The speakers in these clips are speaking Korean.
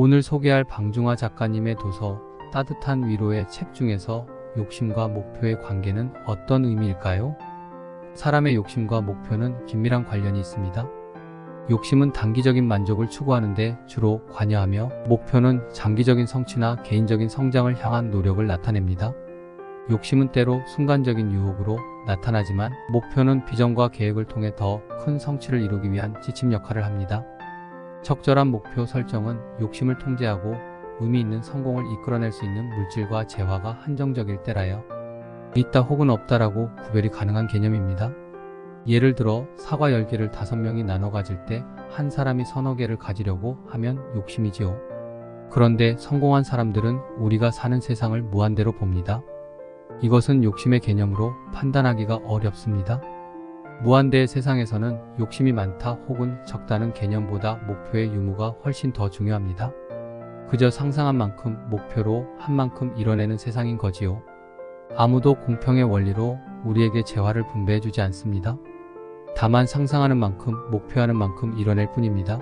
오늘 소개할 방중화 작가님의 도서 따뜻한 위로의 책 중에서 욕심과 목표의 관계는 어떤 의미일까요? 사람의 욕심과 목표는 긴밀한 관련이 있습니다. 욕심은 단기적인 만족을 추구하는데 주로 관여하며 목표는 장기적인 성취나 개인적인 성장을 향한 노력을 나타냅니다. 욕심은 때로 순간적인 유혹으로 나타나지만 목표는 비전과 계획을 통해 더 큰 성취를 이루기 위한 지침 역할을 합니다. 적절한 목표 설정은 욕심을 통제하고 의미 있는 성공을 이끌어낼 수 있는 물질과 재화가 한정적일 때라요. 있다 혹은 없다라고 구별이 가능한 개념입니다. 예를 들어 사과 10개를 5명이 나눠 가질 때 한 사람이 서너 개를 가지려고 하면 욕심이지요. 그런데 성공한 사람들은 우리가 사는 세상을 무한대로 봅니다. 이것은 욕심의 개념으로 판단하기가 어렵습니다. 무한대의 세상에서는 욕심이 많다 혹은 적다는 개념보다 목표의 유무가 훨씬 더 중요합니다. 그저 상상한 만큼 목표로 한 만큼 이뤄내는 세상인 거지요. 아무도 공평의 원리로 우리에게 재화를 분배해주지 않습니다. 다만 상상하는 만큼 목표하는 만큼 이뤄낼 뿐입니다.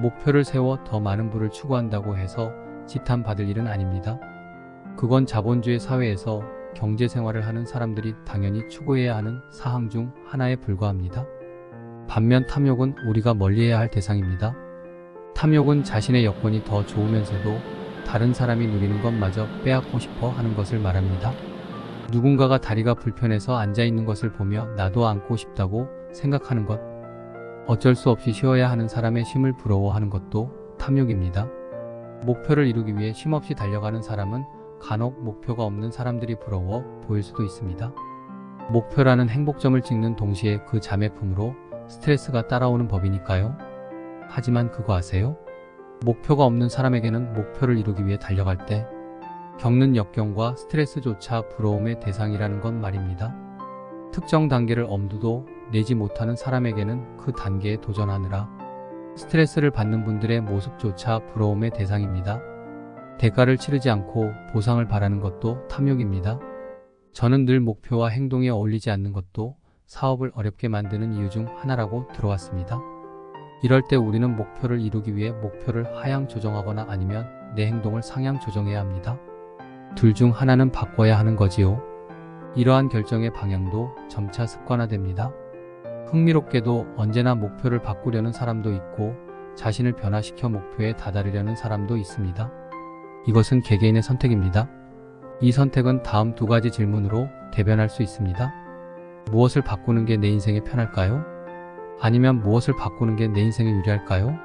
목표를 세워 더 많은 부를 추구한다고 해서 지탄받을 일은 아닙니다. 그건 자본주의 사회에서 경제 생활을 하는 사람들이 당연히 추구해야 하는 사항 중 하나에 불과합니다. 반면 탐욕은 우리가 멀리해야 할 대상입니다. 탐욕은 자신의 여건이 더 좋으면서도 다른 사람이 누리는 것마저 빼앗고 싶어 하는 것을 말합니다. 누군가가 다리가 불편해서 앉아 있는 것을 보며 나도 앉고 싶다고 생각하는 것. 어쩔 수 없이 쉬어야 하는 사람의 쉼을 부러워하는 것도 탐욕입니다. 목표를 이루기 위해 쉼없이 달려가는 사람은 간혹 목표가 없는 사람들이 부러워 보일 수도 있습니다. 목표라는 행복점을 찍는 동시에 그 자매품으로 스트레스가 따라오는 법이니까요. 하지만 그거 아세요? 목표가 없는 사람에게는 목표를 이루기 위해 달려갈 때 겪는 역경과 스트레스조차 부러움의 대상이라는 건 말입니다. 특정 단계를 엄두도 내지 못하는 사람에게는 그 단계에 도전하느라 스트레스를 받는 분들의 모습조차 부러움의 대상입니다. 대가를 치르지 않고 보상을 바라는 것도 탐욕입니다. 저는 늘 목표와 행동에 어울리지 않는 것도 사업을 어렵게 만드는 이유 중 하나라고 들어왔습니다. 이럴 때 우리는 목표를 이루기 위해 목표를 하향 조정하거나 아니면 내 행동을 상향 조정해야 합니다. 둘 중 하나는 바꿔야 하는 거지요. 이러한 결정의 방향도 점차 습관화됩니다. 흥미롭게도 언제나 목표를 바꾸려는 사람도 있고 자신을 변화시켜 목표에 다다르려는 사람도 있습니다. 이것은 개개인의 선택입니다. 이 선택은 다음 두 가지 질문으로 대변할 수 있습니다. 무엇을 바꾸는 게 내 인생에 편할까요? 아니면 무엇을 바꾸는 게 내 인생에 유리할까요?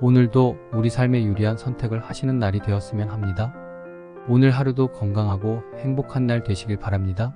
오늘도 우리 삶에 유리한 선택을 하시는 날이 되었으면 합니다. 오늘 하루도 건강하고 행복한 날 되시길 바랍니다.